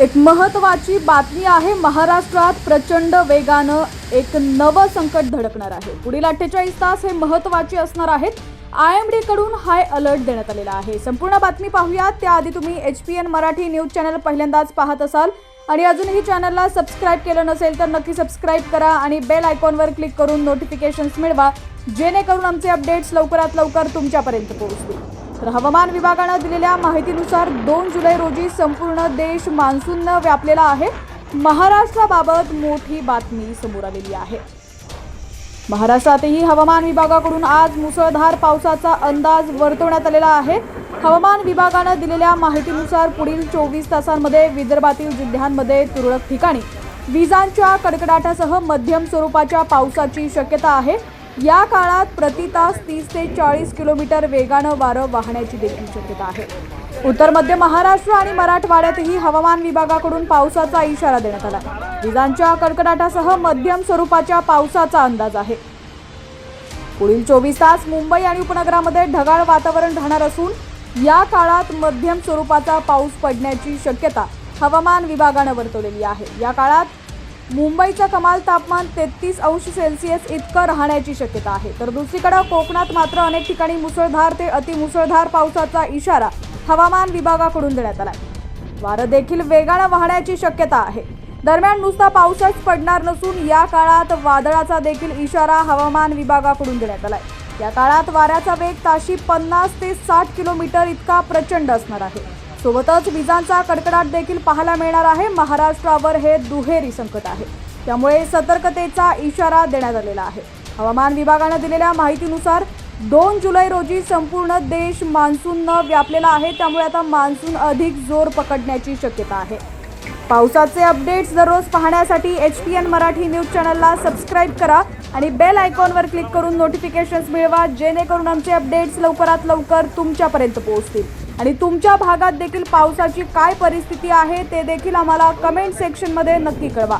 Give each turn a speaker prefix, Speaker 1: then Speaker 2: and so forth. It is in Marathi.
Speaker 1: एक महत्वाची बातमी आहे महाराष्ट्रात प्रचंड वेगानं एक नवं संकट धडकणार आहे. पुढील अठ्ठेचाळीस तास हे महत्त्वाचे असणार आहेत. आय एम डी कडून हाय अलर्ट देण्यात आलेला आहे. संपूर्ण बातमी पाहूयात. त्याआधी तुम्ही H P N Marathi news channel पहिल्यांदाच पाहत असाल. आणि अजूनही चॅनलला सबस्क्राईब केलं नसेल तर नक्की सबस्क्राईब करा आणि बेल आयकॉनवर क्लिक करून नोटिफिकेशन्स मिळवा जेणेकरून आमचे अपडेट्स लवकरात लवकर तुमच्यापर्यंत पोहोचतील. तर हवामान विभागानं दिलेल्या माहितीनुसार दोन जुलै रोजी संपूर्ण देश मान्सूननं व्यापलेला आहे. महाराष्ट्राबाबत मोठी बातमी समोर आलेली आहे. महाराष्ट्रातही हवामान विभागाकडून आज मुसळधार पावसाचा अंदाज वर्तवण्यात आलेला आहे. हवामान विभागानं दिलेल्या माहितीनुसार पुढील चोवीस तासांमध्ये विदर्भातील जिल्ह्यांमध्ये तुरळक ठिकाणी विजांच्या कडकडाटासह मध्यम स्वरूपाच्या पावसाची शक्यता आहे. या काळात प्रति तास तीस ते चाळीस किलोमीटर वेगानं वारं वाहण्याची देखील शक्यता आहे. उत्तर मध्य महाराष्ट्र आणि मराठवाड्यातही हवामान विभागाकडून पावसाचा इशारा देण्यात आला. विजांच्या कडकडाटासह मध्यम स्वरूपाच्या पावसाचा अंदाज आहे. पुढील चोवीस तास मुंबई आणि उपनगरामध्ये ढगाळ वातावरण राहणार असून या काळात मध्यम स्वरूपाचा पाऊस पडण्याची शक्यता हवामान विभागानं वर्तवलेली आहे. या काळात मुंबईचं कमाल तापमान तेहतीस अंश सेल्सिअस इतकं राहण्याची शक्यता आहे. तर दुसरीकडे कोकणात मात्र अनेक ठिकाणी मुसळधार ते अतिमुसळधार पावसाचा इशारा हवामान विभागाकडून देण्यात आला वारं देखील वेगानं वाहण्याची शक्यता आहे. दरम्यान नुसता पाऊसच पडणार नसून या काळात वादळाचा देखील इशारा हवामान विभागाकडून देण्यात आलाय. या काळात वाऱ्याचा वेग ताशी पन्नास ते साठ किलोमीटर इतका प्रचंड असणार आहे. सोबतच विजांचा कडकडाट देखील पाहायला मिळणार आहे. महाराष्ट्रावर हे दुहेरी संकट आहे. त्यामुळे सतर्कतेचा इशारा देण्यात आलेला आहे. हवामान विभागानं दिलेल्या माहितीनुसार दोन जुलै रोजी संपूर्ण देश मान्सूननं व्यापलेला आहे. त्यामुळे आता मान्सून अधिक जोर पकडण्याची शक्यता आहे. पावसाचे अपडेट्स दररोज पाहण्यासाठी H P N Marathi news चॅनलला सबस्क्राईब करा आणि बेल आयकॉनवर क्लिक करून नोटिफिकेशन्स मिळवा जेणेकरून आमचे अपडेट्स लवकरात लवकर तुमच्यापर्यंत पोहोचतील. आणि तुमच्या भागात देखील पावसाची काय परिस्थिती आहे ते देखील आम्हाला कमेंट सेक्शनमध्ये नक्की कळवा.